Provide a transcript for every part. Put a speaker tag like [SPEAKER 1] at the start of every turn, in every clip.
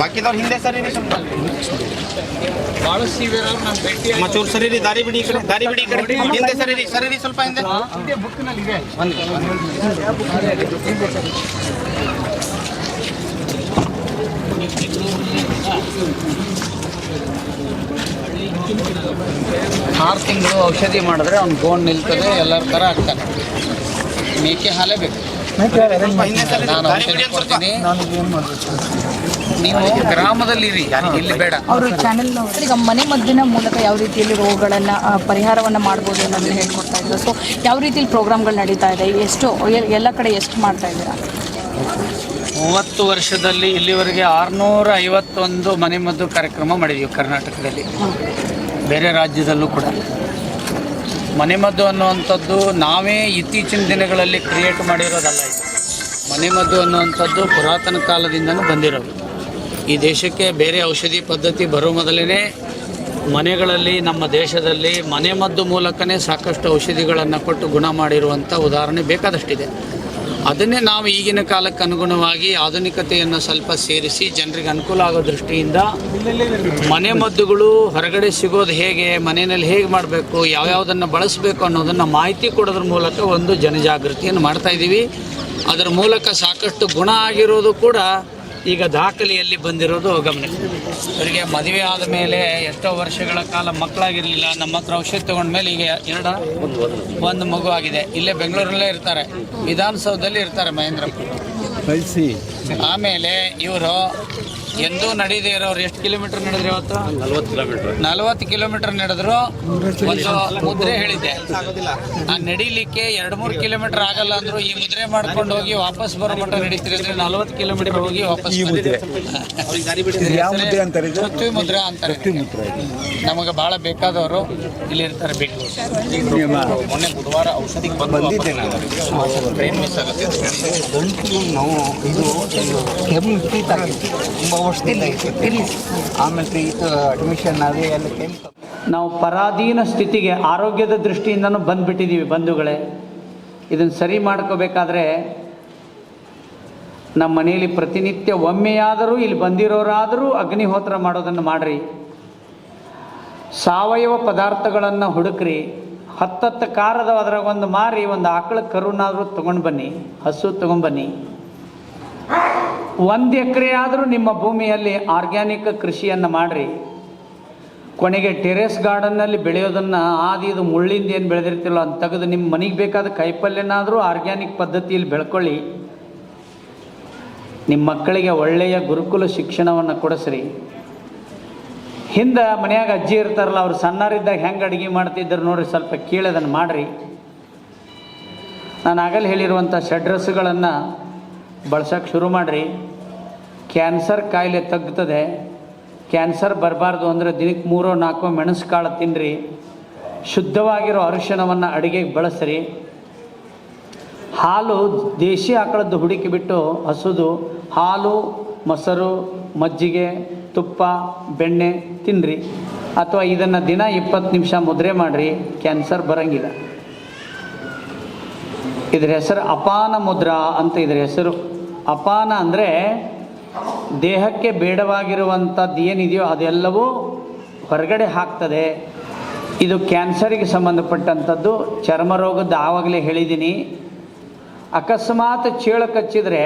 [SPEAKER 1] ಬಾಕಿದವ್ರು ಹಿಂದೆ ಸರಿ ಸ್ವಲ್ಪ ಸರಿ ರೀ, ದಾರಿ ಬಿಡಿ ದಾರಿ ಬಿಡಿ ಕಡೆ. ಹಿಂದೆ ಸರಿ ಸರಿ ಸ್ವಲ್ಪ ಹಿಂದೆ.
[SPEAKER 2] ಆರು ತಿಂಗಳು ಔಷಧಿ ಮಾಡಿದ್ರೆ ಅವ್ನು ಗೋಣ್ ನಿಲ್ತದೆ, ಎಲ್ಲರ ಥರ ಆಗ್ತಾನೆ. ಮೇಕೆ ಹಾಲೇ ಬೇಕು. ನಾನು ಔಷಧಿ ಕೊಡ್ತೀನಿ ನೀವು ಗ್ರಾಮದಲ್ಲಿ ಇರಿ ಇಲ್ಲಿ ಬೇಡ.
[SPEAKER 3] ಅವರು ಚಾನೆಲ್ ಈಗ ಮನೆ ಮದ್ದಿನ ಮೂಲಕ ಯಾವ ರೀತಿಯಲ್ಲಿ ರೋಗಗಳನ್ನು ಪರಿಹಾರವನ್ನು ಮಾಡ್ಬೋದು ಅನ್ನೋದನ್ನ ಹೇಳ್ಕೊಡ್ತಾ ಇದ್ದಾರೆ ಸೊ ಯಾವ ರೀತಿಯಲ್ಲಿ ಪ್ರೋಗ್ರಾಮ್ಗಳು ನಡೀತಾ ಇದೆ? ಎಷ್ಟು ಎಲ್ಲ ಕಡೆ ಎಷ್ಟು ಮಾಡ್ತಾ ಇದ್ದೀರಾ?
[SPEAKER 2] ಮೂವತ್ತು ವರ್ಷದಲ್ಲಿ ಇಲ್ಲಿವರೆಗೆ ಆರುನೂರ ಐವತ್ತೊಂದು ಮನೆಮದ್ದು ಕಾರ್ಯಕ್ರಮ ಮಾಡಿದೀವಿ ಕರ್ನಾಟಕದಲ್ಲಿ. ಬೇರೆ ರಾಜ್ಯದಲ್ಲೂ ಕೂಡ. ಮನೆಮದ್ದು ಅನ್ನುವಂಥದ್ದು ನಾವೇ ಇತ್ತೀಚಿನ ದಿನಗಳಲ್ಲಿ ಕ್ರಿಯೇಟ್ ಮಾಡಿರೋದಲ್ಲ ಇದು. ಮನೆಮದ್ದು ಅನ್ನುವಂಥದ್ದು ಪುರಾತನ ಕಾಲದಿಂದನೂ ಬಂದಿರೋದು. ಈ ದೇಶಕ್ಕೆ ಬೇರೆ ಔಷಧಿ ಪದ್ಧತಿ ಬರೋ ಮೊದಲೇ ಮನೆಗಳಲ್ಲಿ, ನಮ್ಮ ದೇಶದಲ್ಲಿ ಮನೆಮದ್ದು ಮೂಲಕನೇ ಸಾಕಷ್ಟು ಔಷಧಿಗಳನ್ನು ಕೊಟ್ಟು ಗುಣ ಮಾಡಿರುವಂಥ ಉದಾಹರಣೆ ಬೇಕಾದಷ್ಟಿದೆ. ಅದನ್ನೇ ನಾವು ಈಗಿನ ಕಾಲಕ್ಕೆ ಅನುಗುಣವಾಗಿ ಆಧುನಿಕತೆಯನ್ನು ಸ್ವಲ್ಪ ಸೇರಿಸಿ ಜನರಿಗೆ ಅನುಕೂಲ ಆಗೋ ದೃಷ್ಟಿಯಿಂದ ಮನೆ ಮದ್ದುಗಳು ಹೊರಗಡೆ ಸಿಗೋದು ಹೇಗೆ, ಮನೆಯಲ್ಲಿ ಹೇಗೆ ಮಾಡಬೇಕು, ಯಾವ್ಯಾವುದನ್ನು ಬಳಸಬೇಕು ಅನ್ನೋದನ್ನು ಮಾಹಿತಿ ಕೊಡೋದ್ರ ಮೂಲಕ ಒಂದು ಜನಜಾಗೃತಿಯನ್ನು ಮಾಡ್ತಾ ಇದ್ದೀವಿ. ಅದರ ಮೂಲಕ ಸಾಕಷ್ಟು ಗುಣ ಆಗಿರೋದು ಕೂಡ ಈಗ ದಾಖಲೆಯಲ್ಲಿ ಬಂದಿರೋದು ಗಮನಿಸಿ ಅವರಿಗೆ ಮದುವೆ ಆದ ಮೇಲೆ ಎಷ್ಟೋ ವರ್ಷಗಳ ಕಾಲ ಮಕ್ಕಳಾಗಿರಲಿಲ್ಲ ನಮ್ಮ ಹತ್ರ ಔಷಧಿ ತಗೊಂಡ್ಮೇಲೆ ಈಗ ಎರಡ ಒಂದು ಮಗು ಆಗಿದೆ. ಇಲ್ಲೇ ಬೆಂಗಳೂರಲ್ಲೇ ಇರ್ತಾರೆ. ವಿಧಾನಸೌಧದಲ್ಲಿ ಇರ್ತಾರೆ ಮಹೇಂದ್ರಪ್ಪ ಆಮೇಲೆ ಇವರು ಎಂದೂ ನಡೀದೇ ಇರೋರು ಎಷ್ಟು ಕಿಲೋಮೀಟರ್ ನಡೆದ್ರಿ ಇವತ್ತು? ನಲ್ವತ್ತು ಕಿಲೋಮೀಟರ್. ನಲ್ವತ್ತು ಕಿಲೋಮೀಟರ್ ನಡೆದ್ರು. ಒಂದು ಮುದ್ರೆ ಹೇಳಿದ್ದೆ. ಆ ನಡಿಲಿಕ್ಕೆ ಎರಡು ಮೂರು ಕಿಲೋಮೀಟರ್ ಆಗಲ್ಲ ಅಂದ್ರು ಈ ಮುದ್ರೆ ಮಾಡ್ಕೊಂಡು ಹೋಗಿ ವಾಪಸ್ ಬರೋ ಮಟ್ಟ ನಡೀತೀರಿ ಅಂದ್ರೆ ನಲ್ವತ್ತು ಕಿಲೋಮೀಟರ್ ಹೋಗಿ ವಾಪಸ್ ಪೃಥ್ವಿ ಮುದ್ರೆ. ಅಂತಾರೆ ನಮಗೆ ಬಹಳ ಬೇಕಾದವರು ಇಲ್ಲಿ ಇರ್ತಾರೆ
[SPEAKER 1] ಮೊನ್ನೆ ಬುಧವಾರ ಔಷಧಿಗೆ ಬಂದು
[SPEAKER 4] ಬಂದಿದ್ದೆ ನಾನು
[SPEAKER 1] ಟ್ರೈನ್ ಮಿಸ್ ಆಗುತ್ತೆ
[SPEAKER 4] ನಾವು. ಇದು ಕೆಮ್ಮು ತುಂಬ ಆಮೇಲೆ ಇದು ಅಡ್ಮಿಷನ್ ಅದು ಎಲ್ಲ
[SPEAKER 2] ನಾವು ಪರಾಧೀನ ಸ್ಥಿತಿಗೆ ಆರೋಗ್ಯದ ದೃಷ್ಟಿಯಿಂದನೂ ಬಂದ್ಬಿಟ್ಟಿದ್ದೀವಿ ಬಂಧುಗಳೇ. ಇದನ್ನು ಸರಿ ಮಾಡ್ಕೋಬೇಕಾದ್ರೆ ನಮ್ಮ ಮನೆಯಲ್ಲಿ ಪ್ರತಿನಿತ್ಯ ಒಮ್ಮೆಯಾದರೂ ಇಲ್ಲಿ ಬಂದಿರೋರಾದರೂ ಅಗ್ನಿಹೋತ್ರ ಮಾಡೋದನ್ನು ಮಾಡ್ರಿ. ಸಾವಯವ ಪದಾರ್ಥಗಳನ್ನು ಹುಡುಕ್ರಿ. ಹತ್ತತ್ತು ಕಾರದ ಅದ್ರಾಗ ಒಂದು ಮಾರಿ ಒಂದು ಆಕಳ ಕರುನಾದರೂ ತೊಗೊಂಡು ಬನ್ನಿ ಹಸು ತೊಗೊಂಬನ್ನಿ ಒಂದು ಎಕರೆ ಆದರೂ ನಿಮ್ಮ ಭೂಮಿಯಲ್ಲಿ ಆರ್ಗ್ಯಾನಿಕ್ ಕೃಷಿಯನ್ನು ಮಾಡಿರಿ. ಕೊನೆಗೆ ಟೆರೇಸ್ ಗಾರ್ಡನ್ನಲ್ಲಿ ಬೆಳೆಯೋದನ್ನು ಆದಿ ಇದು ಮುಳ್ಳಿಂದ ಏನು ಬೆಳೆದಿರ್ತಿಲ್ಲ ಅಂತ ತೆಗೆದು ನಿಮ್ಮ ಮನೆಗೆ ಬೇಕಾದ ಕಾಯಿಪಲ್ಯನಾದರೂ ಆರ್ಗ್ಯಾನಿಕ್ ಪದ್ಧತಿಯಲ್ಲಿ ಬೆಳ್ಕೊಳ್ಳಿ. ನಿಮ್ಮ ಮಕ್ಕಳಿಗೆ ಒಳ್ಳೆಯ ಗುರುಕುಲ ಶಿಕ್ಷಣವನ್ನು ಕೊಡಿಸ್ರಿ. ಹಿಂದೆ ಮನ್ಯಾಗ ಅಜ್ಜಿ ಇರ್ತಾರಲ್ಲ, ಅವ್ರು ಸಣ್ಣರಿದ್ದಾಗ ಹೆಂಗೆ ಅಡುಗೆ ಮಾಡ್ತಿದ್ದರು ನೋಡ್ರಿ, ಸ್ವಲ್ಪ ಕೇಳೋದನ್ನು ಮಾಡಿರಿ. ನಾನು ಆಗಲೇ ಹೇಳಿರುವಂಥ ಷಡ್ರಸ್ಸುಗಳನ್ನು ಬಳಸೋಕೆ ಶುರು ಮಾಡಿರಿ. ಕ್ಯಾನ್ಸರ್ ಕಾಯಿಲೆ ತಗ್ತದೆ. ಕ್ಯಾನ್ಸರ್ ಬರಬಾರ್ದು ಅಂದರೆ ದಿನಕ್ಕೆ ಮೂರೋ, ನಾಲ್ಕೋ ಮೆಣಸು ಕಾಳು ತಿನ್ನಿರಿ ಶುದ್ಧವಾಗಿರೋ ಅರಿಶಿಣವನ್ನು ಅಡುಗೆಗೆ ಬಳಸ್ರಿ. ಹಾಲು ದೇಶಿ ಆಕಳದ್ದು ಹುಡುಕಿ ಬಿಟ್ಟು ಹಸುದು, ಹಾಲು, ಮೊಸರು, ಮಜ್ಜಿಗೆ, ತುಪ್ಪ, ಬೆಣ್ಣೆ ತಿನ್ನಿರಿ ಅಥವಾ ಇದನ್ನು ದಿನ ಇಪ್ಪತ್ತು ನಿಮಿಷ ಮುದ್ರೆ ಮಾಡಿರಿ, ಕ್ಯಾನ್ಸರ್ ಬರಂಗಿಲ್ಲ. ಇದ್ರ ಹೆಸರು ಅಪಾನ ಮುದ್ರಾ ಅಂತ ಇದ್ರ ಹೆಸರು. ಅಪಾನ ಅಂದರೆ ದೇಹಕ್ಕೆ ಬೇಡವಾಗಿರುವಂಥದ್ದು ಏನಿದೆಯೋ ಅದೆಲ್ಲವೂ ಹೊರಗಡೆ ಹಾಕ್ತದೆ. ಇದು ಕ್ಯಾನ್ಸರಿಗೆ ಸಂಬಂಧಪಟ್ಟಂಥದ್ದು. ಚರ್ಮ ರೋಗದ ಆವಾಗಲೇ ಹೇಳಿದ್ದೀನಿ. ಅಕಸ್ಮಾತ್ ಚೇಳು ಕಚ್ಚಿದ್ರೆ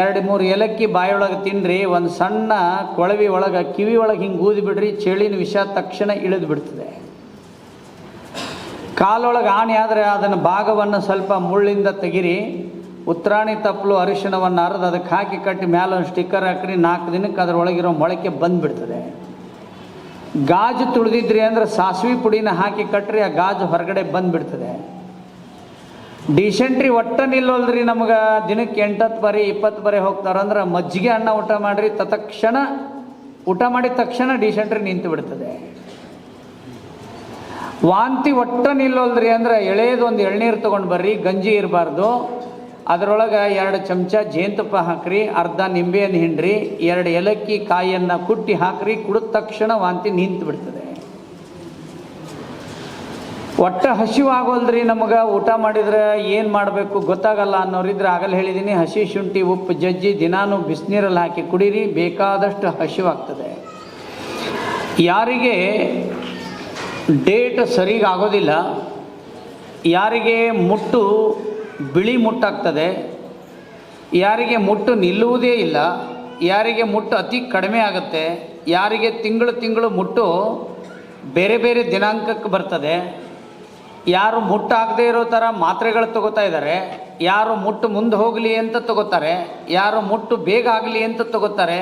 [SPEAKER 2] ಎರಡು ಮೂರು ಎಲಕ್ಕಿ ಬಾಯೊಳಗೆ ತಿನ್ನಿರಿ ಒಂದು ಸಣ್ಣ ಕೊಳವಿ ಒಳಗೆ ಕಿವಿ ಒಳಗೆ ಹಿಂಗೆ ಊದಿಬಿಡ್ರಿ, ಚೇಳಿನ ವಿಷ ತಕ್ಷಣ ಇಳಿದು ಬಿಡ್ತದೆ ಕಾಲೊಳಗೆ ಆಣಿ ಆದರೆ ಅದನ್ನು ಭಾಗವನ್ನು ಸ್ವಲ್ಪ ಮುಳ್ಳಿಂದ ತೆಗಿರಿ. ಉತ್ರಾಣಿ ತಪ್ಪಲು ಅರಿಶಿಣವನ್ನು ಹರಿದು ಅದಕ್ಕೆ ಹಾಕಿ ಕಟ್ಟಿ ಒಂದು ಸ್ಟಿಕ್ಕರ್ ಹಾಕಿರಿ. ನಾಲ್ಕು ದಿನಕ್ಕೆ ಅದರೊಳಗಿರೋ ಮೊಳಕೆ ಬಂದುಬಿಡ್ತದೆ. ಗಾಜು ತುಳಿದಿದ್ರಿ ಅಂದ್ರೆ ಸಾಸಿವೆ ಪುಡಿನ ಹಾಕಿ ಕಟ್ಟ್ರಿ ಆ ಗಾಜು ಹೊರಗಡೆ ಬಂದುಬಿಡ್ತದೆ. ಡಿಸೆಂಟ್ರಿ ಒಟ್ಟ ನಿಲ್ಲೋಲ್ರಿ ನಮಗೆ. ದಿನಕ್ಕೆ ಎಂಟತ್ತು ಬಾರಿ ಇಪ್ಪತ್ತು ಬಾರಿ ಹೋಗ್ತಾರಂದ್ರೆ ಮಜ್ಜಿಗೆ ಅನ್ನ ಊಟ ಮಾಡಿರಿ. ತತ್ಕ್ಷಣ ಊಟ ಮಾಡಿದ ತಕ್ಷಣ ಡಿಸೆಂಟ್ರಿ ನಿಂತು ಬಿಡ್ತದೆ ವಾಂತಿ ಒಟ್ಟ ನಿಲ್ಲೋಲ್ರಿ ಅಂದ್ರೆ ಎಳೆಯದು ಒಂದು ಎಳ್ನೀರು ತೊಗೊಂಡು ಬರ್ರಿ, ಗಂಜಿ ಇರಬಾರ್ದು. ಅದರೊಳಗೆ ಎರಡು ಚಮಚ ಜೇನುತುಪ್ಪ ಹಾಕ್ರಿ, ಅರ್ಧ ನಿಂಬೆಯನ್ನು ಹಿಂಡ್ರಿ, ಎರಡು ಏಲಕ್ಕಿ ಕಾಯಿಯನ್ನು ಕುಟ್ಟಿ ಹಾಕ್ರಿ, ಕುಡಿದ ತಕ್ಷಣ ವಾಂತಿ ನಿಂತು ಬಿಡ್ತದೆ. ಒಟ್ಟ ಹಸಿವು ಆಗೋಲ್ದ್ರಿ ನಮಗೆ, ಊಟ ಮಾಡಿದ್ರೆ ಏನು ಮಾಡಬೇಕು ಗೊತ್ತಾಗಲ್ಲ ಅನ್ನೋರಿದ್ರೆ ಆಗಲ್ಲ ಹೇಳಿದ್ದೀನಿ ಹಸಿ ಶುಂಠಿ, ಉಪ್ಪು, ಜಜ್ಜಿ, ದಿನಾನು ಬಿಸಿನೀರಲ್ಲಿ ಹಾಕಿ ಕುಡೀರಿ, ಬೇಕಾದಷ್ಟು ಹಸಿವಾಗ್ತದೆ. ಯಾರಿಗೆ ಡೇಟ್ ಸರಿಗೆ ಆಗೋದಿಲ್ಲ ಯಾರಿಗೆ ಮುಟ್ಟು ಬಿಳಿ ಮುಟ್ಟಾಗ್ತದೆ, ಯಾರಿಗೆ ಮುಟ್ಟು ನಿಲ್ಲುವುದೇ ಇಲ್ಲ, ಯಾರಿಗೆ ಮುಟ್ಟು ಅತಿ ಕಡಿಮೆ ಆಗುತ್ತೆ, ಯಾರಿಗೆ ತಿಂಗಳು ತಿಂಗಳು ಮುಟ್ಟು ಬೇರೆ ಬೇರೆ ದಿನಾಂಕಕ್ಕೆ ಬರ್ತದೆ, ಯಾರು ಮುಟ್ಟಾಗದೇ ಇರೋ ಥರ ಮಾತ್ರೆಗಳು ತಗೋತಾ ಇದ್ದಾರೆ, ಯಾರು ಮುಟ್ಟು ಮುಂದೆ ಹೋಗಲಿ ಅಂತ ತಗೋತಾರೆ, ಯಾರು ಮುಟ್ಟು ಬೇಗ ಆಗಲಿ ಅಂತ ತಗೋತಾರೆ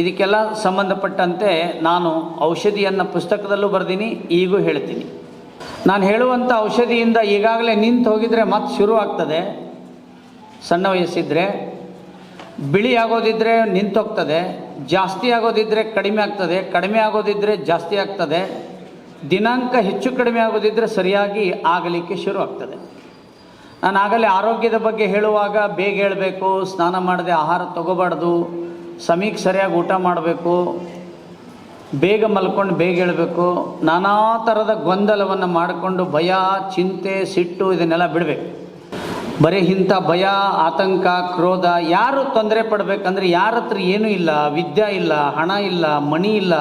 [SPEAKER 2] ಇದಕ್ಕೆಲ್ಲ ಸಂಬಂಧಪಟ್ಟಂತೆ ನಾನು ಔಷಧಿಯನ್ನು ಪುಸ್ತಕದಲ್ಲೂ ಬರೆದೀನಿ, ಈಗೂ ಹೇಳ್ತೀನಿ. ನಾನು ಹೇಳುವಂಥ ಔಷಧಿಯಿಂದ ಈಗಾಗಲೇ ನಿಂತು ಹೋಗಿದರೆ ಮತ್ತೆ ಶುರು ಆಗ್ತದೆ. ಸಣ್ಣ ವಯಸ್ಸಿದ್ರೆ, ಬಿಳಿ ಆಗೋದಿದ್ದರೆ ನಿಂತೋಗ್ತದೆ ಜಾಸ್ತಿ ಆಗೋದಿದ್ದರೆ ಕಡಿಮೆ ಆಗ್ತದೆ, ಕಡಿಮೆ ಆಗೋದಿದ್ದರೆ ಜಾಸ್ತಿ ಆಗ್ತದೆ, ದಿನಾಂಕ ಹೆಚ್ಚು ಕಡಿಮೆ ಆಗೋದಿದ್ದರೆ ಸರಿಯಾಗಿ ಆಗಲಿಕ್ಕೆ ಶುರು ಆಗ್ತದೆ. ನಾನು ಆಗಲೇ ಆರೋಗ್ಯದ ಬಗ್ಗೆ ಹೇಳುವಾಗ ಬೇಗ ಹೇಳಬೇಕು, ಸ್ನಾನ ಮಾಡದೆ ಆಹಾರ ತಗೋಬಾರ್ದು ಸಮಯಕ್ಕೆ ಸರಿಯಾಗಿ ಊಟ ಮಾಡಬೇಕು, ಬೇಗ ಮಲ್ಕೊಂಡು ಬೇಗ ಹೇಳಬೇಕು, ನಾನಾ ಥರದ ಗೊಂದಲವನ್ನು ಮಾಡಿಕೊಂಡು ಭಯ, ಚಿಂತೆ, ಸಿಟ್ಟು ಇದನ್ನೆಲ್ಲ ಬಿಡಬೇಕು. ಬರೀ ಇಂಥ ಭಯ, ಆತಂಕ, ಕ್ರೋಧ, ಯಾರು ತೊಂದರೆ ಪಡಬೇಕಂದ್ರೆ ಯಾರ ಹತ್ರ ಏನೂ ಇಲ್ಲ, ವಿದ್ಯೆ ಇಲ್ಲ, ಹಣ ಇಲ್ಲ, ಮಣಿ ಇಲ್ಲ,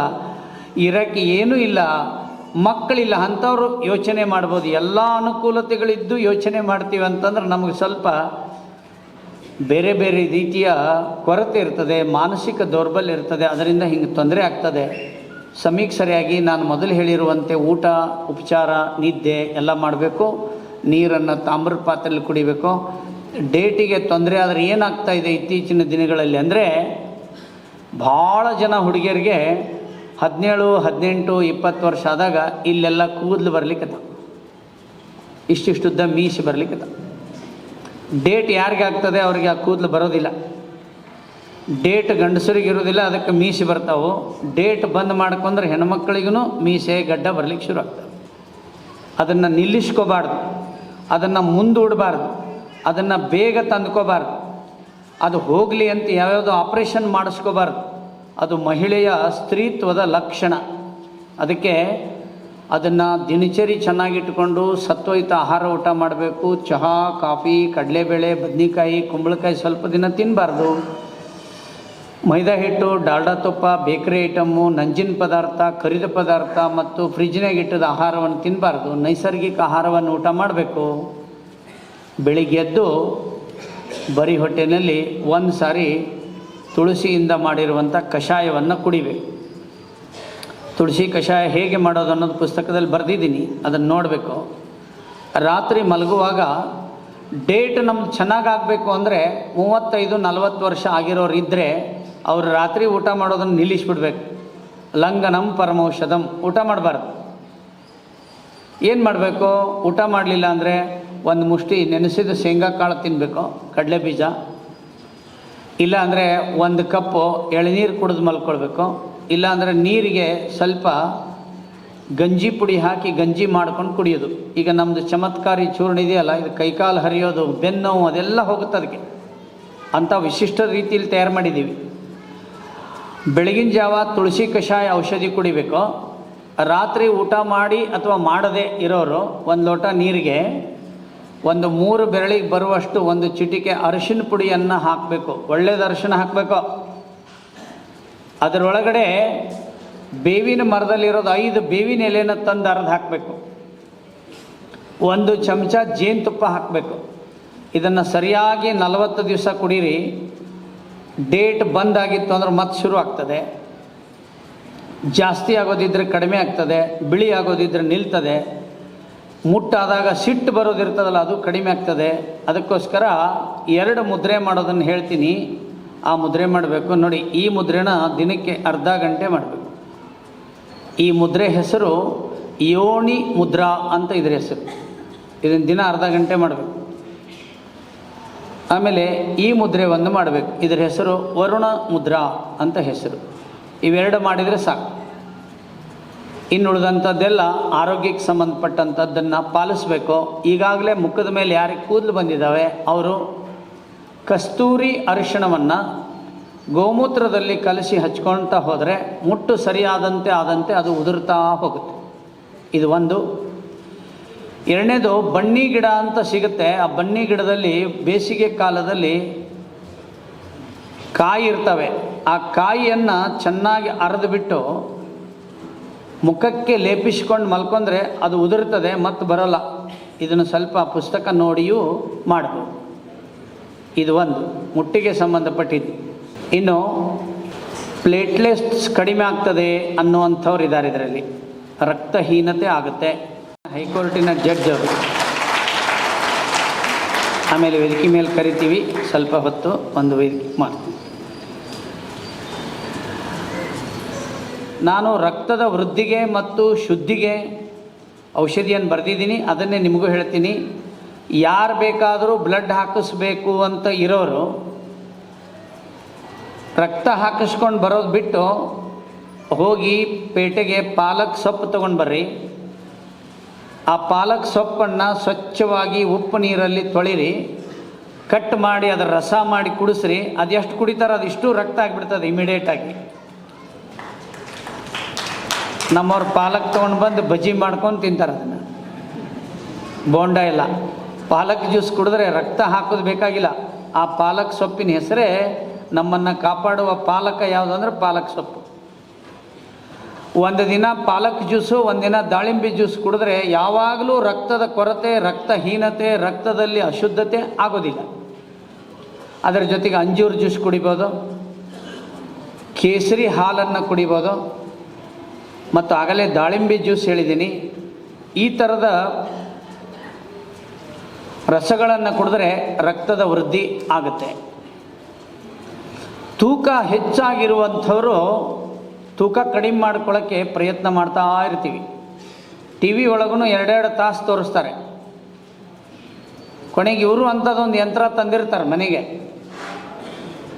[SPEAKER 2] ಇರಕ್ಕೆ ಏನೂ ಇಲ್ಲ, ಮಕ್ಕಳಿಲ್ಲ, ಅಂಥವ್ರು ಯೋಚನೆ ಮಾಡ್ಬೋದು. ಎಲ್ಲ ಅನುಕೂಲತೆಗಳಿದ್ದು ಯೋಚನೆ ಮಾಡ್ತೀವಿ ಅಂತಂದ್ರೆ ನಮಗೆ ಸ್ವಲ್ಪ ಬೇರೆ ಬೇರೆ ರೀತಿಯ ಕೊರತೆ ಇರ್ತದೆ, ಮಾನಸಿಕ ದೌರ್ಬಲ್ಯ ಇರ್ತದೆ, ಅದರಿಂದ ಹಿಂಗೆ ತೊಂದರೆ ಆಗ್ತದೆ. ಸಮೀಕ್ ಸರಿಯಾಗಿ ನಾನು ಮೊದಲು ಹೇಳಿರುವಂತೆ ಊಟ, ಉಪಚಾರ, ನಿದ್ದೆ ಎಲ್ಲ ಮಾಡಬೇಕು. ನೀರನ್ನು ತಾಮ್ರ ಪಾತ್ರೆಯಲ್ಲಿ ಕುಡಿಬೇಕು. ಡೇಟಿಗೆ ತೊಂದರೆ ಆದರೆ ಏನಾಗ್ತಾ ಇದೆ ಇತ್ತೀಚಿನ ದಿನಗಳಲ್ಲಿ ಅಂದರೆ ಭಾಳ ಜನ ಹುಡುಗಿಯರಿಗೆ ಹದಿನೇಳು, ಹದಿನೆಂಟು, ಇಪ್ಪತ್ತು ವರ್ಷ ಆದಾಗ ಇಲ್ಲೆಲ್ಲ ಕೂದಲು ಬರಲಿಕ್ಕೆ ಇಷ್ಟಿಷ್ಟುದ್ದ ಮೀಸಿ ಬರ್ಲಿಕ್ಕತ್ತ ಡೇಟ್ ಯಾರಿಗೆ ಆಗ್ತದೆ ಅವ್ರಿಗೆ ಆ ಕೂದಲು ಬರೋದಿಲ್ಲ. ಡೇಟ್ ಗಂಡಸರಿಗೆ ಇರೋದಿಲ್ಲ ಅದಕ್ಕೆ ಮೀಸೆ ಬರ್ತಾವೆ. ಡೇಟ್ ಬಂದ್ ಮಾಡ್ಕೊಂಡ್ರೆ ಹೆಣ್ಮಕ್ಳಿಗೂ ಮೀಸೆ, ಗಡ್ಡ ಬರ್ಲಿಕ್ಕೆ ಶುರು ಆಗ್ತದೆ. ಅದನ್ನು ನಿಲ್ಲಿಸ್ಕೋಬಾರ್ದು. ಅದನ್ನು ಮುಂದೂಡಬಾರ್ದು. ಅದನ್ನು ಬೇಗ ತಂದ್ಕೋಬಾರ್ದು. ಅದು ಹೋಗಲಿ ಅಂತ ಯಾವ್ಯಾವುದೋ ಆಪ್ರೇಷನ್ ಮಾಡಿಸ್ಕೋಬಾರ್ದು. ಅದು ಮಹಿಳೆಯ ಸ್ತ್ರೀತ್ವದ ಲಕ್ಷಣ. ಅದಕ್ಕೆ ಅದನ್ನು ದಿನಚರಿ ಚೆನ್ನಾಗಿಟ್ಕೊಂಡು ಸತ್ವಯುತ ಆಹಾರ ಊಟ ಮಾಡಬೇಕು. ಚಹಾ, ಕಾಫಿ, ಕಡಲೆಬೇಳೆ, ಬದ್ನಿಕಾಯಿ, ಕುಂಬಳಕಾಯಿ ಸ್ವಲ್ಪ ದಿನ ತಿನ್ನಬಾರ್ದು ಮೈದಾ ಹಿಟ್ಟು, ಡಾಲ್ಡಾ ತುಪ್ಪ, ಬೇಕರಿ ಐಟಮ್ಮು ನಂಜಿನ ಪದಾರ್ಥ, ಕರಿದ ಪದಾರ್ಥ ಮತ್ತು ಫ್ರಿಜ್ನಾಗ ಇಟ್ಟದ ಆಹಾರವನ್ನು ತಿನ್ನಬಾರ್ದು ನೈಸರ್ಗಿಕ ಆಹಾರವನ್ನು ಊಟ ಮಾಡಬೇಕು. ಬೆಳಿಗ್ಗೆ ಎದ್ದು ಬರೀ ಹೊಟ್ಟೆಯಲ್ಲಿ ಒಂದು ಸಾರಿ ತುಳಸಿಯಿಂದ ಮಾಡಿರುವಂಥ ಕಷಾಯವನ್ನು ಕುಡಿಬೇಕು. ತುಳಸಿ ಕಷಾಯ ಹೇಗೆ ಮಾಡೋದು ಅನ್ನೋದು ಪುಸ್ತಕದಲ್ಲಿ ಬರೆದಿದ್ದೀನಿ, ಅದನ್ನು ನೋಡಬೇಕು. ರಾತ್ರಿ ಮಲಗುವಾಗ ಡೇಟ್ ನಮ್ಗೆ ಚೆನ್ನಾಗಿ ಆಗಬೇಕು ಅಂದರೆ ಮೂವತ್ತೈದು ನಲವತ್ತು ವರ್ಷ ಆಗಿರೋರು ಇದ್ದರೆ ಅವರು ರಾತ್ರಿ ಊಟ ಮಾಡೋದನ್ನು ನಿಲ್ಲಿಸ್ಬಿಡ್ಬೇಕು. ಲಂಗನಂ ಪರಮೌಷಧಂ, ಊಟ ಮಾಡಬಾರ್ದು. ಏನು ಮಾಡಬೇಕು? ಊಟ ಮಾಡಲಿಲ್ಲ ಅಂದರೆ ಒಂದು ಮುಷ್ಟಿ ನೆನೆಸಿದ ಶೇಂಗಾ ಕಾಳು ತಿನ್ನಬೇಕು ಕಡಲೆ ಬೀಜ. ಇಲ್ಲ ಅಂದರೆ ಒಂದು ಕಪ್ಪು ಎಳನೀರು ಕುಡಿದು ಮಲ್ಕೊಳ್ಬೇಕು. ಇಲ್ಲ ಅಂದರೆ ನೀರಿಗೆ ಸ್ವಲ್ಪ ಗಂಜಿ ಪುಡಿ ಹಾಕಿ ಗಂಜಿ ಮಾಡ್ಕೊಂಡು ಕುಡಿಯೋದು. ಈಗ ನಮ್ಮದು ಚಮತ್ಕಾರಿ ಚೂರ್ಣ ಇದೆಯಲ್ಲ, ಇದು ಕೈಕಾಲು ಹರಿಯೋದು ಬೆನ್ನೋವು ಅದೆಲ್ಲ ಹೋಗುತ್ತೆ ಅದಕ್ಕೆ. ಅಂಥ ವಿಶಿಷ್ಟ ರೀತಿಯಲ್ಲಿ ತಯಾರು ಮಾಡಿದ್ದೀವಿ. ಬೆಳಗಿನ ಜಾವ ತುಳಸಿ ಕಷಾಯ ಔಷಧಿ ಕುಡಿಬೇಕು. ರಾತ್ರಿ ಊಟ ಮಾಡಿ ಅಥವಾ ಮಾಡದೆ ಇರೋರು ಒಂದು ಲೋಟ ನೀರಿಗೆ ಒಂದು ಮೂರು ಬೆರಳಿಗೆ ಬರುವಷ್ಟು ಒಂದು ಚಿಟಿಕೆ ಅರಿಶಿನ ಪುಡಿಯನ್ನು ಹಾಕಬೇಕು. ಒಳ್ಳೇದು ಅರಿಶಿನ ಹಾಕಬೇಕು. ಅದರೊಳಗಡೆ ಬೇವಿನ ಮರದಲ್ಲಿರೋದು ಐದು ಬೇವಿನ ಎಲೆನ ತಂದು ಅರ್ದು ಹಾಕಬೇಕು. ಒಂದು ಚಮಚ ಜೇನುತುಪ್ಪ ಹಾಕಬೇಕು. ಇದನ್ನು ಸರಿಯಾಗಿ ನಲವತ್ತು ದಿವಸ ಕುಡೀರಿ. ಡೇಟ್ ಬಂದಾಗಿತ್ತು ಅಂದ್ರೆ ಮತ್ತೆ ಶುರು ಆಗ್ತದೆ. ಜಾಸ್ತಿ ಆಗೋದಿದ್ರೆ ಕಡಿಮೆ ಆಗ್ತದೆ, ಬಿಳಿ ಆಗೋದಿದ್ರೆ ನಿಲ್ತದೆ. ಮುಟ್ಟಾದಾಗ ಸಿಟ್ಟು ಬರೋದಿರ್ತದಲ್ಲ ಅದು ಕಡಿಮೆ ಆಗ್ತದೆ. ಅದಕ್ಕೋಸ್ಕರ ಎರಡು ಮುದ್ರೆ ಮಾಡೋದನ್ನು ಹೇಳ್ತೀನಿ. ಆ ಮುದ್ರೆ ಮಾಡಬೇಕು. ನೋಡಿ, ಈ ಮುದ್ರೆನ ದಿನಕ್ಕೆ ಅರ್ಧ ಗಂಟೆ ಮಾಡಬೇಕು. ಈ ಮುದ್ರೆ ಹೆಸರು ಯೋನಿ ಮುದ್ರಾ ಅಂತ ಇದ್ರ ಹೆಸರು. ಇದನ್ನು ದಿನ ಅರ್ಧ ಗಂಟೆ ಮಾಡಬೇಕು. ಆಮೇಲೆ ಈ ಮುದ್ರೆ ಒಂದು ಮಾಡಬೇಕು. ಇದರ ಹೆಸರು ವರುಣ ಮುದ್ರಾ ಅಂತ ಹೆಸರು. ಇವೆರಡು ಮಾಡಿದರೆ ಸಾಕು. ಇನ್ನು ಉಳಿದಂಥದ್ದೆಲ್ಲ ಆರೋಗ್ಯಕ್ಕೆ ಸಂಬಂಧಪಟ್ಟಂಥದ್ದನ್ನು ಪಾಲಿಸಬೇಕು. ಈಗಾಗಲೇ ಮುಖದ ಮೇಲೆ ಯಾರಿಗೆ ಕೂದಲು ಬಂದಿದ್ದಾವೆ, ಅವರು ಕಸ್ತೂರಿ ಅರಿಶಿಣವನ್ನು ಗೋಮೂತ್ರದಲ್ಲಿ ಕಲಸಿ ಹಚ್ಕೊಳ್ತಾ ಹೋದರೆ ಮುಟ್ಟು ಸರಿಯಾದಂತೆ ಆದಂತೆ ಅದು ಉದುರ್ತಾ ಹೋಗುತ್ತೆ. ಇದು ಒಂದು. ಎರಡನೇದು, ಬನ್ನಿ ಗಿಡ ಅಂತ ಸಿಗುತ್ತೆ. ಆ ಬನ್ನಿ ಗಿಡದಲ್ಲಿ ಬೇಸಿಗೆ ಕಾಲದಲ್ಲಿ ಕಾಯಿ ಇರ್ತವೆ. ಆ ಕಾಯಿಯನ್ನು ಚೆನ್ನಾಗಿ ಅರೆದು ಬಿಟ್ಟು ಮುಖಕ್ಕೆ ಲೇಪಿಸ್ಕೊಂಡು ಮಲ್ಕೊಂಡ್ರೆ ಅದು ಉದುರ್ತದೆ ಮತ್ತು ಬರೋಲ್ಲ. ಇದನ್ನು ಸ್ವಲ್ಪ ಪುಸ್ತಕ ನೋಡಿಯೂ ಮಾಡ್ಬೋದು. ಇದು ಒಂದು ಮುಟ್ಟಿಗೆ ಸಂಬಂಧಪಟ್ಟಿದ್ದು. ಇನ್ನು ಪ್ಲೇಟ್ಲೆಟ್ಸ್ ಕಡಿಮೆ ಆಗ್ತದೆ ಅನ್ನುವಂಥವ್ರು ಇದ್ದಾರೆ ಇದರಲ್ಲಿ. ರಕ್ತಹೀನತೆ ಆಗುತ್ತೆ. ಹೈಕೋರ್ಟಿನ ಜಡ್ಜ್ ಅವರು. ಆಮೇಲೆ ವೇದಿಕೆ ಮೇಲೆ ಕರಿತೀವಿ. ಸ್ವಲ್ಪ ಹೊತ್ತು ಒಂದು ವೇದಿಕೆ ಮಾಡ್ತೀವಿ ನಾನು ರಕ್ತದ ವೃದ್ಧಿಗೆ ಮತ್ತು ಶುದ್ಧಿಗೆ ಔಷಧಿಯನ್ನು ಬರೆದಿದ್ದೀನಿ. ಅದನ್ನೇ ನಿಮಗೂ ಹೇಳ್ತೀನಿ. ಯಾರು ಬೇಕಾದರೂ ಬ್ಲಡ್ ಹಾಕಿಸ್ಬೇಕು ಅಂತ ಇರೋರು ರಕ್ತ ಹಾಕಿಸ್ಕೊಂಡು ಬರೋದು ಬಿಟ್ಟು ಹೋಗಿ ಪೇಟೆಗೆ ಪಾಲಕ್ ಸೊಪ್ಪು ತೊಗೊಂಡು ಬರ್ರಿ. ಆ ಪಾಲಕ್ ಸೊಪ್ಪನ್ನು ಸ್ವಚ್ಛವಾಗಿ ಉಪ್ಪು ನೀರಲ್ಲಿ ತೊಳಿರಿ. ಕಟ್ ಮಾಡಿ ಅದರ ರಸ ಮಾಡಿ ಕುಡಿಸ್ರಿ. ಅದೆಷ್ಟು ಕುಡಿತಾರೋ ಅದಿಷ್ಟು ರಕ್ತ ಆಗಿಬಿಡ್ತದೆ ಇಮಿಡಿಯೇಟಾಗಿ ನಮ್ಮವ್ರು ಪಾಲಕ್ ತೊಗೊಂಡು ಬಂದು ಬಜ್ಜಿ ಮಾಡ್ಕೊಂಡು ತಿಂತಾರೆ ಅದನ್ನು. ಬೋಂಡ ಇಲ್ಲ ಪಾಲಕ್ ಜ್ಯೂಸ್ ಕುಡಿದ್ರೆ ರಕ್ತ ಹಾಕೋದು ಬೇಕಾಗಿಲ್ಲ. ಆ ಪಾಲಕ್ ಸೊಪ್ಪಿನ ಹೆಸರೇ ನಮ್ಮನ್ನು ಕಾಪಾಡುವ ಪಾಲಕ ಯಾವುದಂದ್ರೆ ಪಾಲಕ್ ಸೊಪ್ಪು. ಒಂದು ದಿನ ಪಾಲಕ್ ಜ್ಯೂಸು ಒಂದಿನ ದಾಳಿಂಬೆ ಜ್ಯೂಸ್ ಕುಡಿದ್ರೆ ಯಾವಾಗಲೂ ರಕ್ತದ ಕೊರತೆ, ರಕ್ತಹೀನತೆ, ರಕ್ತದಲ್ಲಿ ಅಶುದ್ಧತೆ ಆಗೋದಿಲ್ಲ. ಅದರ ಜೊತೆಗೆ ಅಂಜೂರು ಜ್ಯೂಸ್ ಕುಡಿಬೋದು, ಕೇಸರಿ ಹಾಲನ್ನು ಕುಡಿಬೋದು, ಮತ್ತು ಆಗಲೇ ದಾಳಿಂಬೆ ಜ್ಯೂಸ್ ಹೇಳಿದ್ದೀನಿ. ಈ ಥರದ ರಸಗಳನ್ನು ಕುಡಿದ್ರೆ ರಕ್ತದ ವೃದ್ಧಿ ಆಗುತ್ತೆ. ತೂಕ ಹೆಚ್ಚಾಗಿರುವಂಥವರು ತೂಕ ಕಡಿಮೆ ಮಾಡ್ಕೊಳ್ಳೋಕ್ಕೆ ಪ್ರಯತ್ನ ಮಾಡ್ತಾ ಇರ್ತೀವಿ. ಟಿ ವಿ ಒಳಗೂ ಎರಡೆರಡು ತಾಸು ತೋರಿಸ್ತಾರೆ. ಕೊನೆಗೆ ಇವರು ಅಂಥದ್ದೊಂದು ಯಂತ್ರ ತಂದಿರ್ತಾರೆ ಮನೆಗೆ.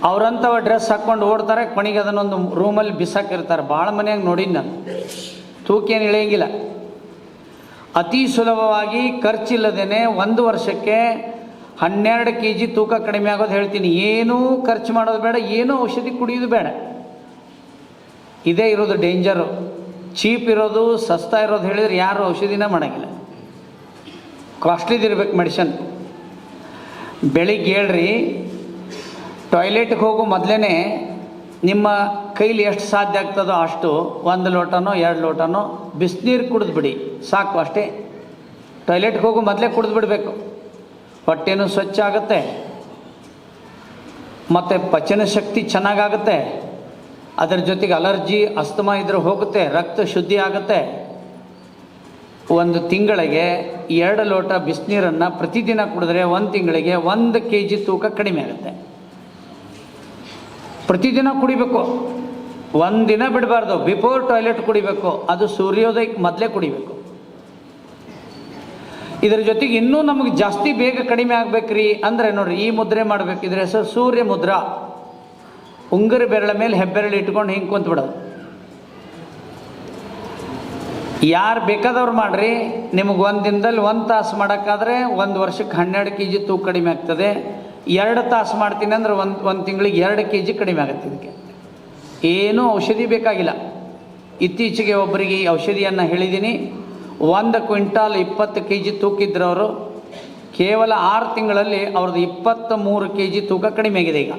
[SPEAKER 2] ಅವರಂಥವ ಡ್ರೆಸ್ ಹಾಕ್ಕೊಂಡು ಓಡ್ತಾರೆ, ಕೊನೆಗೆ ಅದನ್ನೊಂದು ರೂಮಲ್ಲಿ ಬಿಸಾಕಿರ್ತಾರೆ. ಭಾಳ ಮನೆಯಾಗ ನೋಡಿದ್ದು ನಾನು. ತೂಕ ಏನು ಇಳಿಯಂಗಿಲ್ಲ. ಅತಿ ಸುಲಭವಾಗಿ ಖರ್ಚಿಲ್ಲದೇ ಒಂದು ವರ್ಷಕ್ಕೆ ಹನ್ನೆರಡು ಕೆ ಜಿ ತೂಕ ಕಡಿಮೆ ಆಗೋದು ಹೇಳ್ತೀನಿ. ಏನೂ ಖರ್ಚು ಮಾಡೋದು ಬೇಡ, ಏನೂ ಔಷಧಿ ಕುಡಿಯೋದು ಬೇಡ. ಇದೇ ಇರೋದು ಡೇಂಜರು ಚೀಪ್ ಇರೋದು, ಸಸ್ತಾ ಇರೋದು ಹೇಳಿದ್ರೆ ಯಾರು ಔಷಧಿನ ಮಾಡೋಂಗಿಲ್ಲ. ಕಾಸ್ಟ್ಲಿದಿರ್ಬೇಕು ಮೆಡಿಷನ್ ಬೆಳಿಗ್ಗೆ ಹೇಳ್ರಿ ಟಾಯ್ಲೆಟ್ಗೆ ಹೋಗೋ ಮೊದಲೇ ನಿಮ್ಮ ಕೈಲಿ ಎಷ್ಟು ಸಾಧ್ಯ ಆಗ್ತದೋ ಅಷ್ಟು ಒಂದು ಲೋಟನೋ ಎರಡು ಲೋಟನೋ ಬಿಸಿನೀರು ಕುಡಿದ್ಬಿಡಿ ಸಾಕು ಅಷ್ಟೇ. ಟಾಯ್ಲೆಟ್ಗೆ ಹೋಗೋ ಮೊದಲೇ ಕುಡಿದು ಬಿಡಬೇಕು. ಹೊಟ್ಟೆನೂ ಸ್ವಚ್ಛ ಆಗುತ್ತೆ. ಮತ್ತು ಪಚನ ಶಕ್ತಿ ಚೆನ್ನಾಗಾಗುತ್ತೆ. ಅದರ ಜೊತೆಗೆ ಅಲರ್ಜಿ, ಅಸ್ತಮ ಇದ್ರೆ ಹೋಗುತ್ತೆ, ರಕ್ತ ಶುದ್ಧಿ ಆಗುತ್ತೆ. ಒಂದು ತಿಂಗಳಿಗೆ ಎರಡು ಲೋಟ ಬಿಸಿನೀರನ್ನು ಪ್ರತಿದಿನ ಕುಡಿದ್ರೆ ಒಂದು ತಿಂಗಳಿಗೆ ಒಂದು ಕೆ ಜಿ ತೂಕ ಕಡಿಮೆ ಆಗುತ್ತೆ. ಪ್ರತಿದಿನ ಕುಡಿಬೇಕು. ಒಂದಿನ ಬಿಡಬಾರ್ದು. ಬಿಫೋರ್ ಟಾಯ್ಲೆಟ್ ಕುಡಿಬೇಕು. ಅದು ಸೂರ್ಯೋದಯಕ್ಕೆ ಮೊದಲೇ ಕುಡಿಬೇಕು. ಇದರ ಜೊತೆಗೆ ಇನ್ನೂ ನಮಗೆ ಜಾಸ್ತಿ ಬೇಗ ಕಡಿಮೆ ಆಗ್ಬೇಕ್ರಿ ಅಂದರೆ ನೋಡ್ರಿ, ಈ ಮುದ್ರೆ ಮಾಡ್ಬೇಕು. ಇದ್ರ ಹೆಸರು ಸೂರ್ಯ ಮುದ್ರಾ. ಉಂಗುರ ಬೆರಳ ಮೇಲೆ ಹೆಬ್ಬೆರಳು ಇಟ್ಕೊಂಡು ಹಿಂಗೆ ಕುಂತ ಬಿಡೋದು. ಯಾರು ಬೇಕಾದವ್ರು ಮಾಡ್ರಿ. ನಿಮಗೆ ಒಂದು ದಿನದಲ್ಲಿ ಒಂದು ತಾಸು ಮಾಡೋಕ್ಕಾದ್ರೆ ಒಂದು ವರ್ಷಕ್ಕೆ ಹನ್ನೆರಡು ಕೆ ಜಿ ತೂಕ ಕಡಿಮೆ ಆಗ್ತದೆ. ಎರಡು ತಾಸು ಮಾಡ್ತೀನಿ ಅಂದ್ರೆ ಒಂದು ಒಂದು ತಿಂಗಳಿಗೆ ಎರಡು ಕೆ ಜಿ ಕಡಿಮೆ ಆಗುತ್ತೆ ಇದಕ್ಕೆ. ಏನೂ ಔಷಧಿ ಬೇಕಾಗಿಲ್ಲ. ಇತ್ತೀಚೆಗೆ ಒಬ್ಬರಿಗೆ ಈ ಔಷಧಿಯನ್ನು ಹೇಳಿದ್ದೀನಿ. ಒಂದು ಕ್ವಿಂಟಾಲ್ ಇಪ್ಪತ್ತು ಕೆ ಜಿ ತೂಕಿದ್ರವರು, ಕೇವಲ ಆರು ತಿಂಗಳಲ್ಲಿ ಅವ್ರದ್ದು ಇಪ್ಪತ್ತ ಮೂರು ಕೆ ಜಿ ತೂಕ ಕಡಿಮೆ ಆಗಿದೆ ಈಗ.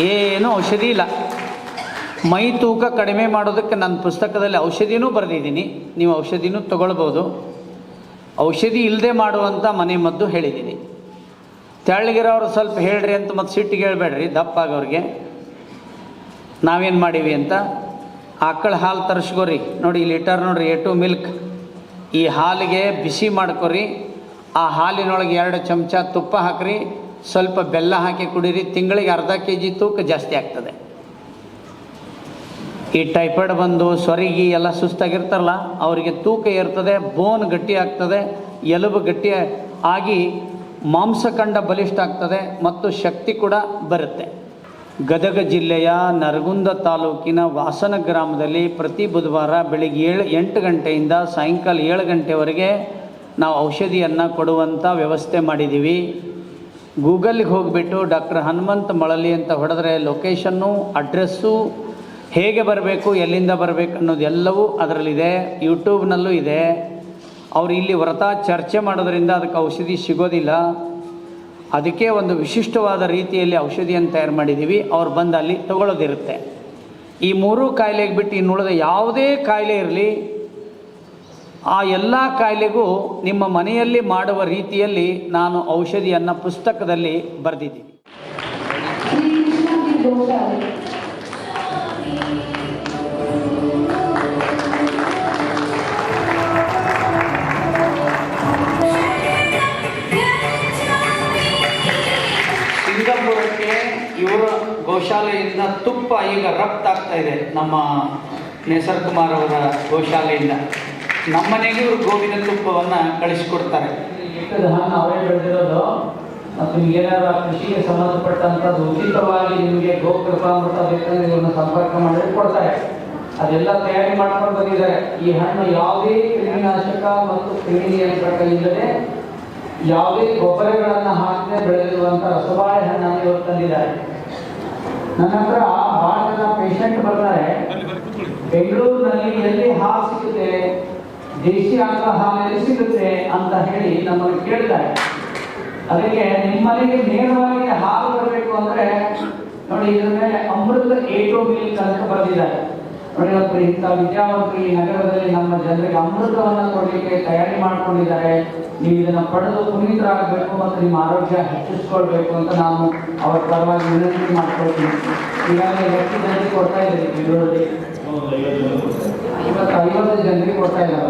[SPEAKER 2] ಏನೂ ಔಷಧಿ ಇಲ್ಲ. ಮೈ ತೂಕ ಕಡಿಮೆ ಮಾಡೋದಕ್ಕೆ ನನ್ನ ಪುಸ್ತಕದಲ್ಲಿ ಔಷಧಿನೂ ಬರೆದಿದ್ದೀನಿ. ನೀವು ಔಷಧಿನೂ ತಗೊಳ್ಬೋದು. ಔಷಧಿ ಇಲ್ಲದೆ ಮಾಡುವಂಥ ಮನೆ ಮದ್ದು ಹೇಳಿದ್ದೀನಿ. ತೆಳ್ಳಗಿರೋರು ಸ್ವಲ್ಪ ಹೇಳ್ರಿ ಅಂತ ಮತ್ತು ಸಿಟ್ಟಿಗೆ ಹೇಳ್ಬೇಡ್ರಿ, ದಪ್ಪ ಆಗೋರಿಗೆ. ನಾವೇನು ಮಾಡೀವಿ ಅಂತ? ಆಕಳ ಹಾಲು ತರಿಸ್ಕೋರಿ. ನೋಡಿ ಲೀಟರ್ ನೋಡ್ರಿ ಎ ಟು ಮಿಲ್ಕ್ ಈ ಹಾಲಿಗೆ ಬಿಸಿ ಮಾಡ್ಕೊರಿ. ಆ ಹಾಲಿನೊಳಗೆ ಎರಡು ಚಮಚ ತುಪ್ಪ ಹಾಕ್ರಿ. ಸ್ವಲ್ಪ ಬೆಲ್ಲ ಹಾಕಿ ಕುಡೀರಿ. ತಿಂಗಳಿಗೆ ಅರ್ಧ ಕೆ ಜಿ ತೂಕ ಜಾಸ್ತಿ ಆಗ್ತದೆ. ಈ ಟೈಫಾಯ್ಡ್ ಬಂದು ಸೊರಗಿ ಎಲ್ಲ ಸುಸ್ತಾಗಿರ್ತಾರಲ್ಲ, ಅವರಿಗೆ ತೂಕ ಏರ್ತದೆ ಬೋನ್ ಗಟ್ಟಿ ಆಗ್ತದೆ, ಎಲುಬು ಗಟ್ಟಿ ಆಗಿ ಮಾಂಸಖಂಡ ಬಲಿಷ್ಠ ಆಗ್ತದೆ ಮತ್ತು ಶಕ್ತಿ ಕೂಡ ಬರುತ್ತೆ. ಗದಗ ಜಿಲ್ಲೆಯ ನರಗುಂದ ತಾಲೂಕಿನ ವಾಸನ ಗ್ರಾಮದಲ್ಲಿ ಪ್ರತಿ ಬುಧವಾರ ಬೆಳಿಗ್ಗೆ ಏಳು, ಎಂಟು ಗಂಟೆಯಿಂದ ಸಾಯಂಕಾಲ ಏಳು ಗಂಟೆವರೆಗೆ ನಾವು ಔಷಧಿಯನ್ನು ಕೊಡುವಂಥ ವ್ಯವಸ್ಥೆ ಮಾಡಿದ್ದೀವಿ ಗೂಗಲ್ಗೆ ಹೋಗಿಬಿಟ್ಟು ಡಾಕ್ಟರ್ ಹನುಮಂತ ಮಳಲಿ ಅಂತ ಹೊಡೆದ್ರೆ ಲೊಕೇಶನ್ನು, ಅಡ್ರೆಸ್ಸು, ಹೇಗೆ ಬರಬೇಕು, ಎಲ್ಲಿಂದ ಬರಬೇಕು ಅನ್ನೋದೆಲ್ಲವೂ ಅದರಲ್ಲಿದೆ. ಯೂಟ್ಯೂಬ್ನಲ್ಲೂ ಇದೆ. ಅವರು ಇಲ್ಲಿ ವ್ರತ ಚರ್ಚೆ ಮಾಡೋದರಿಂದ ಅದಕ್ಕೆ ಔಷಧಿ ಸಿಗೋದಿಲ್ಲ. ಅದಕ್ಕೆ ಒಂದು ವಿಶಿಷ್ಟವಾದ ರೀತಿಯಲ್ಲಿ ಔಷಧಿಯನ್ನು ತಯಾರು ಮಾಡಿದ್ದೀವಿ. ಅವ್ರು ಬಂದು ಅಲ್ಲಿ ತಗೊಳ್ಳೋದಿರುತ್ತೆ. ಈ ಮೂರು ಕಾಯಿಲೆಗೆ ಬಿಟ್ಟು ಇನ್ನುಳಿದ ಯಾವುದೇ ಕಾಯಿಲೆ ಇರಲಿ, ಆ ಎಲ್ಲ ಕಾಯಿಲೆಗೂ ನಿಮ್ಮ ಮನೆಯಲ್ಲಿ ಮಾಡುವ ರೀತಿಯಲ್ಲಿ ನಾನು ಔಷಧಿಯನ್ನು ಪುಸ್ತಕದಲ್ಲಿ ಬರೆದಿದ್ದೀನಿ. ಗೋಶಾಲೆಯಿಂದ ತುಪ್ಪ ಈಗ ರಫ್ತಾಗ್ತಾ ಇದೆ ನಮ್ಮ ನೇಸರ್ ಕುಮಾರ್ ಅವರ ಗೋಶಾಲೆಯಿಂದ. ನಮ್ಮನೆಗೆ ಇವರು ಗೋವಿನ ತುಪ್ಪವನ್ನು ಕಳಿಸಿಕೊಡ್ತಾರೆ. ಮತ್ತು ಏನಾದ್ರು ಕೃಷಿಗೆ ಸಂಬಂಧಪಟ್ಟಂಥದ್ದು ಉಚಿತವಾಗಿ ನಿಮಗೆ ಗೋಕೃಪಾಮೃತ ಬೇಕಂದ್ರೆ ಇವ್ರನ್ನ ಸಂಪರ್ಕ ಮಾಡಿ ಕೊಡ್ತಾರೆ. ಅದೆಲ್ಲ ತಯಾರಿ ಮಾಡ್ಕೊಂಡು ಬಂದಿದ್ದಾರೆ. ಈ ಹಣ್ಣು ಯಾವುದೇ ಕ್ರಿಮಿನಾಶಕ ಮತ್ತು ಕ್ರಿಮಿ ನಿಯಂತ್ರಕ ಇಲ್ಲದೆ ಯಾವುದೇ ಗೊಬ್ಬರಗಳನ್ನು ಹಾಕದೆ ಬೆಳೆದಿರುವಂಥ ರಸಬಾಳೆ ಹಣ್ಣನ್ನು ಇವರು ತಂದಿದ್ದಾರೆ. ನನ್ನ ಹತ್ರ ಬಹಳ ಜನ ಪೇಷಂಟ್ ಬರ್ತಾರೆ ಬೆಂಗಳೂರಿನಲ್ಲಿ ಎಲ್ಲಿ ಹಾಲು ಸಿಗುತ್ತೆ ದೇಶಿ ಆಕಳ ಹಾಲು ಎಲ್ಲಿ ಸಿಗುತ್ತೆ ಅಂತ ಹೇಳಿ ನಮ್ಮನ್ನು ಕೇಳ್ತಾರೆ ಅದಕ್ಕೆ ನಿಮ್ಮನೆಗೆ ನೇರವಾಗಿ ಹಾಲು ಬರಬೇಕು ಅಂದ್ರೆ ನೋಡಿ ಇದ್ರ ಮೇಲೆ ಅಮೃತ ಏಟೋ ಮಿಲ್ಕ್ ಅಂತ ಬರೆದಿದ್ದಾರೆ. ನೋಡಿ ಇವತ್ತು ಇಂಥ ವಿದ್ಯಾವಂತರು ಈ ನಗರದಲ್ಲಿ ನಮ್ಮ ಜನರಿಗೆ ಅಮೃತವನ್ನು ಕೊಡಲಿಕ್ಕೆ ತಯಾರಿ ಮಾಡ್ಕೊಂಡಿದ್ದಾರೆ. ನೀವು ಇದನ್ನು ಪಡೆದು ಪುನೀತರಾಗಬೇಕು ಮತ್ತು ನಿಮ್ಮ ಆರೋಗ್ಯ ಹೆಚ್ಚಿಸ್ಕೊಳ್ಬೇಕು ಅಂತ ನಾನು ಅವರ ಪರವಾಗಿ ವಿನಂತಿ ಮಾಡ್ಕೊಳ್ತೀನಿ. ಈಗಾಗಲೇ ಎಷ್ಟು ಜನರಿಗೆ ಕೊಡ್ತಾ ಇದ್ದೀರಿ ಬೆಂಗಳೂರಲ್ಲಿ ಇವತ್ತು ಐವತ್ತು ಜನರಿಗೆ ಕೊಡ್ತಾ ಇದ್ದಾರೆ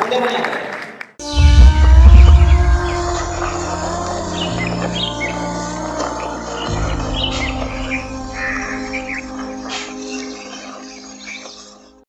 [SPEAKER 1] ಮುಂದೆ ಬನ್ನಿ.